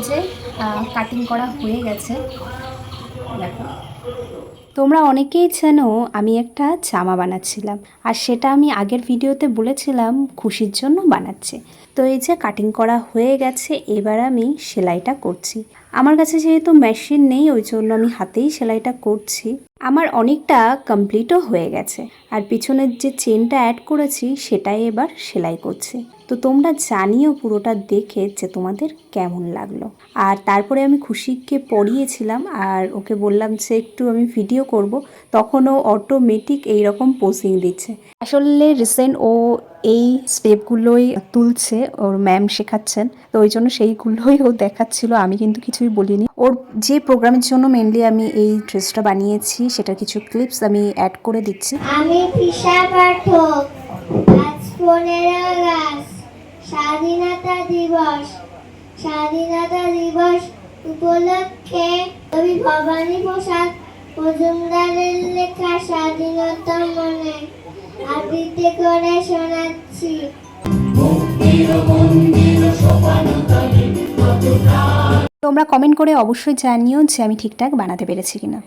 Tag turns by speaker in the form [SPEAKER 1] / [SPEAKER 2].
[SPEAKER 1] যে কাটিং করা হয়ে গেছে। দেখো। তোমরা অনেকেই জানো আমি একটা জামা বানাচ্ছিলাম। আর সেটা আমি আগের ভিডিওতে বলেছিলাম খুশির জন্য বানাচ্ছে। তো এই যে কাটিং করা হয়ে গেছে, এবার আমি সেলাইটা করছি। আমার কাছে যেহেতু মেশিন নেই, ওই জন্য আমি হাতেই সেলাইটা করছি। আমার অনেকটা কমপ্লিটও হয়ে গেছে। আর পিছনের যে চেনটা অ্যাড করেছি, সেটাই এবার সেলাই করছি। তো তোমরা জানিও পুরোটা দেখে যে তোমাদের কেমন লাগল। আর তারপরে আমি খুশিকে পড়িয়েছিলাম, আর ওকে বললাম যে একটু আমি ভিডিও করব তখন ও অটোমেটিক এইরকম পোস্টিং দিচ্ছে। আসলে রিসেন্ট ও এই স্টেপগুলোই তুলছে, ওর ম্যাম শেখাচ্ছেন। তো ওই জন্য সেইগুলোই ও দেখাচ্ছিল, আমি কিন্তু কিছুই বলিনি। ওর যে প্রোগ্রামের জন্য মেনলি আমি এই ড্রেসটা বানিয়েছি, সেটার কিছু ক্লিপস আমি অ্যাড করে দিচ্ছি।
[SPEAKER 2] আমি ফিসা পাঠক, আজ পনেরো আগস্ট, স্বাধীনতা দিবস স্বাধীনতা দিবস উপলক্ষে কবি ভবানী প্রসাদ মজুমদারের লেখা স্বাধীনতা আবৃত্তি করে শোনাচ্ছি।
[SPEAKER 1] তোমরা কমেন্ট করে অবশ্যই জানিও যে আমি ঠিকঠাক বানাতে পেরেছি কিনা।